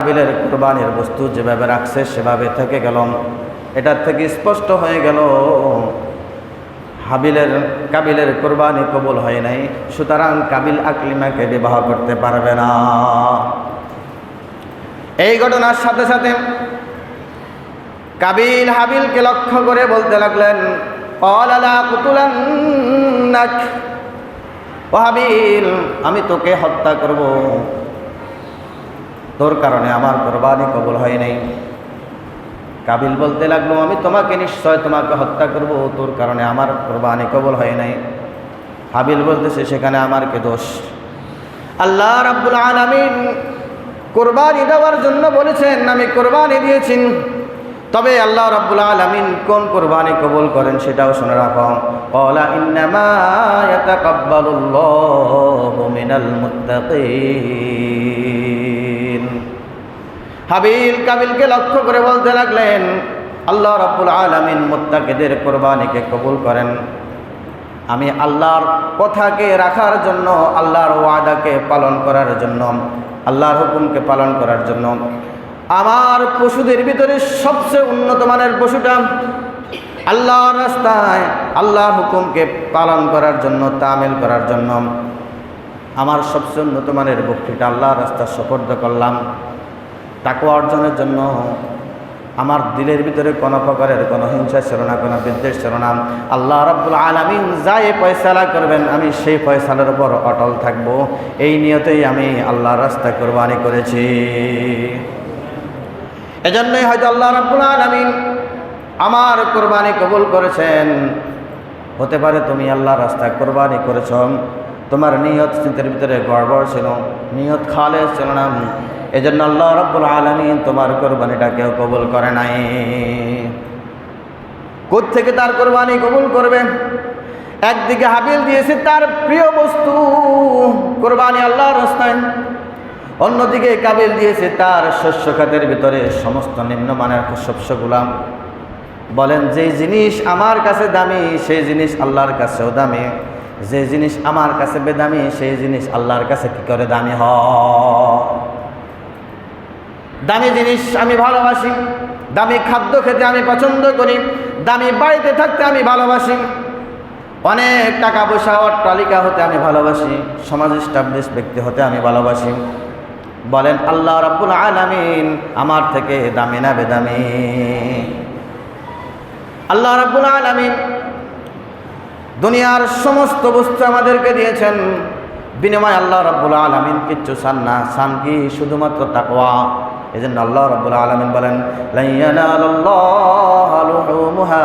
কাবিলের কোরবানির বস্তু যেভাবে রাখছে, সেভাবে থেকে গেল এটার থেকে স্পষ্ট হয়ে গেল, হাবিলের, কাবিলের কোরবানি কবুল হয় নাই। সুতরাং কাবিল আকলিমাকে বিবাহ করতে পারবে না। এই ঘটনার সাথে সাথে কাবিল হাবিলকে লক্ষ্য করে বলতে লাগলেন ও হাবিল, আমি তোকে হত্যা করব। তোর কারণে আমার কোরবানি কবুল হয় নাই। কাবিল বলতে লাগল, আমি তোমাকে নিশ্চয় তোমাকে হত্যা করব, তোর কারণে আমার কোরবানি কবল হয় নাই। হাবিল বলতেছে, সেখানে আমার কে দোষ? আল্লাহ রাব্বুল আলামিন কোরবানি দেওয়ার জন্য বলেছেন, আমি কোরবানি দিয়েছি। তবে আল্লাহ রাব্বুল আলামিন কোন কোরবানি কবুল করেন সেটাও শুনে রাখো। ক্বালা ইন্নামা ইয়াতাকাব্বালুল্লাহু মিনাল মুত্তাকিন। হাবিল কাবিলকে লক্ষ্য করে বলতে লাগলেন, আল্লাহ রাব্বুল আলামিন মুত্তাকিদের কোরবানিকে কবুল করেন। আমি আল্লাহর কথাকে রাখার জন্য, আল্লাহর ওয়াদাকে পালন করার জন্য, আল্লাহর হুকুমকে পালন করার জন্য। আমার পশুদের ভিতরে সবচেয়ে উন্নত মানের পশুটা আল্লাহর রাস্তায় আল্লাহর হুকুমকে পালন করার জন্য, তামিল করার জন্য। আমার সবচেয়ে উন্নত মানের বকরিটা আল্লাহর রাস্তা সফর্দ করলাম। তাকে অর্জনের জন্য আমার দিলের ভিতরে কোনো প্রকারের কোনো হিংসা ছিল না কোনো বিদ্বেষ ছিল না আল্লাহ রব্বুল আলমিন যাই ফয়সালা করবেন, আমি সেই ফয়সালার উপর অটল থাকব। এই নিয়তেই আমি আল্লাহ রাস্তা কোরবানি করেছি। এজন্যই হয়তো আল্লাহ রব্বুল আলমিন আমার কোরবানি কবুল করেছেন। হতে পারে তুমি আল্লাহ রাস্তায় কোরবানি করেছ। তোমার নিয়ত চিন্তার ভিতরে গড়বড় ছিল, নিয়ত খালে ছিল না। এই জন্য আল্লাহ রব্বুল আলমিন তোমার কোরবানিটা কেউ কবুল করে নাই। থেকে তার কোরবানি কবুল করবে একদিকে হাবিল দিয়েছে তার প্রিয় বস্তু, কোরবানি আল্লাহর রাস্তায় অন্যদিকে কাবিল দিয়েছে তার শস্য খাতের ভিতরে সমস্ত নিম্নমানের শস্যগুলাম বলেন, যে জিনিস আমার কাছে দামি, সেই জিনিস আল্লাহর কাছেও দামি। যে জিনিস আমার কাছে বেদামি, সেই জিনিস আল্লাহর কাছে কি করে দামি হ দামি জিনিস আমি ভালোবাসি, দামি খাদ্য খেতে আমি পছন্দ করি, দামি বাড়িতে থাকতে আমি ভালোবাসি, অনেক টাকা পয়সা অট্টালিকা হতে আমি ভালোবাসি, সমাজ স্টাবলিশ ব্যক্তি হতে আমি ভালোবাসি। বলেন, আল্লাহ রাব্বুল আলামিন আমার থেকে দামি না বেদামি? আল্লাহ রাব্বুল আলামিন দুনিয়ার সমস্ত বস্তু আমাদেরকে দিয়েছেন। বিনিময় আল্লাহ রাব্বুল আলমিন কিচ্ছু চান না। চান কি? শুধুমাত্র তাকওয়া। এই জন্য আল্লাহ রাব্বুল আলামিন বলেন লাইয়ানালাল্লাহু লুহুমুহা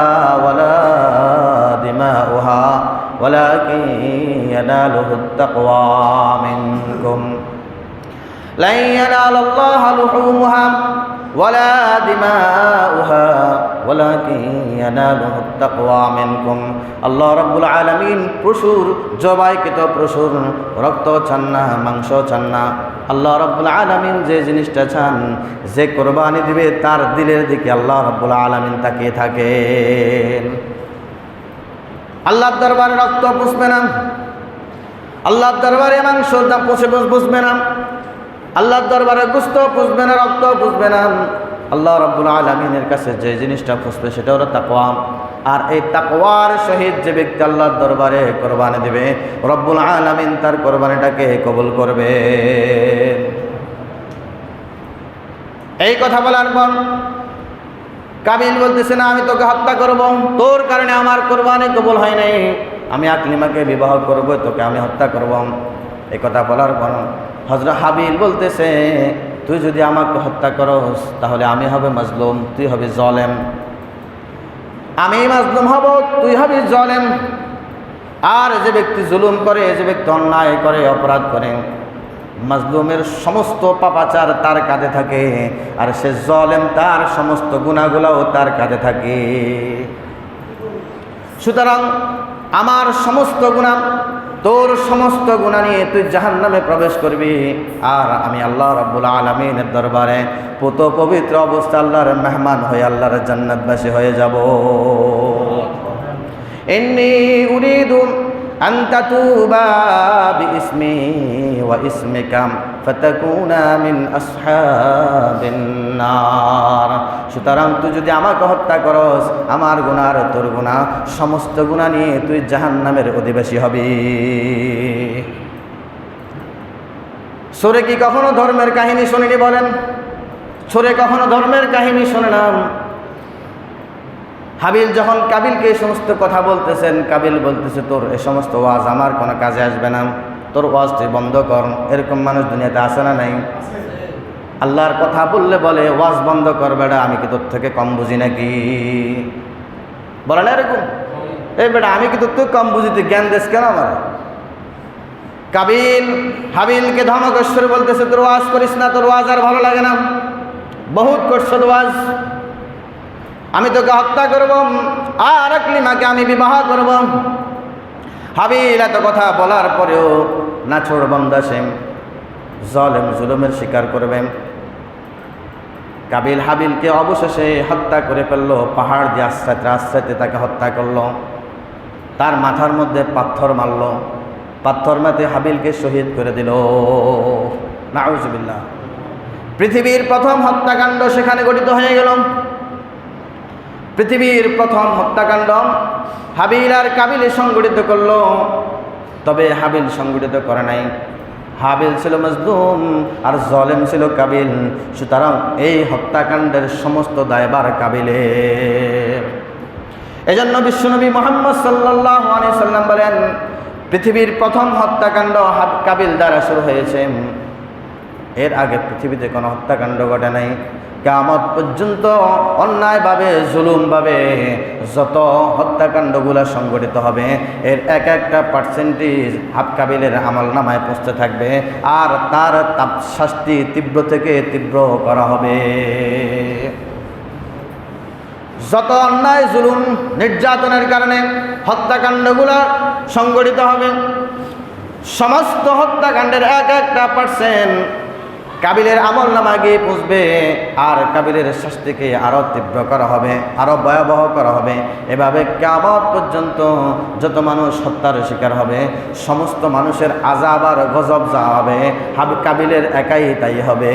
ওয়ালা দিমাউহা আল্লাহ রাব্বুল আলামিন প্রচুর জবাইকৃত, প্রচুর রক্ত চান না, মাংস চান না। আল্লাহ রাব্বুল আলামিন যে জিনিসটা চান, যে কোরবানি দিবে, তার দিলের দিকে আল্লাহ রাব্বুল আলামিন তাকিয়ে থাকেন। আল্লাহর দরবারে রক্ত পুষবে না। আল্লাহর দরবারে মাংস পুষে বুঝবে না। আল্লাহর দরবারে গুস্ত পুষবে না, রক্ত পুষবে না। আল্লাহ রব্বুল আলমিনের কাছে যে জিনিসটা খুঁজবে সেটা হলো তাকওয়া। আর এই তাকওয়ার সহিত যে ব্যক্তি আল্লাহর দরবারে কোরবানি দেবে, রব্বুল আলমিন তার কোরবানিটাকে কবুল করবে। এই কথা বলার পর কাবিল বলতেছে, না, আমি তোকে হত্যা করব। তোর কারণে আমার কোরবানি কবুল হয় নাই। আমি আকলিমাকে বিবাহ করব, তোকে আমি হত্যা করব। এই কথা বলার পর হজরত হাবিল বলতেছে তুই যদি আমাকে হত্যা করস, তাহলে আমি হবে মাজলুম, তুই হবে জলেম। আমি মাজলুম হব, তুই হবি জলেম। আর যে ব্যক্তি জুলুম করে, যে ব্যক্তি অন্যায় করে, অপরাধ করে, মাজলুমের সমস্ত পাপাচার তার কাঁধে থাকে, আর সে জলেম তার সমস্ত গুণাগুলাও তার কাঁধে থাকে। সুতরাং আমার সমস্ত গুণা তোর সমস্ত গুণা নিয়ে তুই জাহান নামে প্রবেশ করবি। আর আমি আল্লাহ রব্বুল আলমিনের দরবারে পুত পবিত্র অবস্থা আল্লাহর মেহমান হয়ে আল্লাহর জান্নাতবাসী হয়ে যাব। এমনি সুতরাং তুই যদি আমাকে হত্যা করস, আমার গুণার তোর গুণা সমস্ত গুণা নিয়ে তুই জাহান্নামের অধিবাসী হবি। সোরে কি কখনো ধর্মের কাহিনী শুনিনি বলেন? সোরে কখনো ধর্মের কাহিনী শুনে নাম হাবিল যখন কাবিলকে এই সমস্ত কথা বলতেছেন, কাবিল বলতেছে, তোর এ সমস্ত ওয়াজ আমার কোনো কাজে আসবে না। তোর ওয়াজ তুই বন্ধ কর। এরকম মানুষ দুনিয়াতে আসে না নাই? আল্লাহর কথা বললে বলে, ওয়াজ বন্ধ কর বেটা, আমি কি তোর থেকে কম বুঝি নাকি? বলে না এরকম? এই বেটা, আমি কি তোর থেকে কম বুঝি? তুই জ্ঞান দেশ কেন আমার? কাবিল হাবিলকে ধমকেশ্বর বলতেছে, তোর ওয়াজ করিস না, তোর ওয়াজ আর ভালো লাগে না। বহুত তোর ওয়াজ। আমি তোকে হত্যা করব, আর আকলিমাকে আমি বিবাহ করব। হাবিল, এত কথা বলার পরেও নাছোড় বন্দাসেম জলেম জুলুমের শিকার করবেন কাবিল হাবিলকে অবশেষে হত্যা করে ফেলল, পাহাড় দিয়ে আশ্রাইতে আশ্রাইতে তাকে হত্যা করল। তার মাথার মধ্যে পাথর মারল। পাথর মাতে হাবিলকে শহীদ করে দিল। নাউজুবিল্লাহ। পৃথিবীর প্রথম হত্যাকাণ্ড সেখানে গঠিত হয়ে গেল। পৃথিবীর প্রথম হত্যাকাণ্ড হাবিল আর কাবিলে সংগঠিত করল। তবে হাবিল সংগঠিত করে নাই। হাবিল ছিল মজদুম আর জলেম ছিল কাবিল। সুতরাং এই হত্যাকাণ্ডের সমস্ত দায়বার কাবিলের। এজন্য বিশ্বনবী মোহাম্মদ সাল্লাহ সাল্লাম বলেন, পৃথিবীর প্রথম হত্যাকাণ্ড কাবিল দ্বারা শুরু হয়েছে। এর আগে পৃথিবীতে কোনো হত্যাকাণ্ড ঘটে নাই। কামত পর্যন্ত অন্যায়ভাবে, জুলুমভাবে যত হত্যাকাণ্ডগুলো সংগঠিত হবে, এর এক একটা পার্সেন্টেজ হাফ কাবিলের আমল নামায় পৌঁছতে থাকবে আর তার তাপ শাস্তি তীব্র থেকে তীব্র করা হবে। যত অন্যায়, জুলুম, নির্যাতনের কারণে হত্যাকাণ্ডগুলো সংগঠিত হবে, সমস্ত হত্যাকাণ্ডের এক একটা পার্সেন্ট কাবিলের আমল নামা গিয়ে পুষবে, আর কাবিলের শাস্তিকে আরও তীব্র করা হবে আরও ভয়াবহ করা হবে। এভাবে কামত পর্যন্ত যত মানুষ হত্যার শিকার হবে, সমস্ত মানুষের আজাব আর গজব যা হবে, হাব কাবিলের একাই তাই হবে।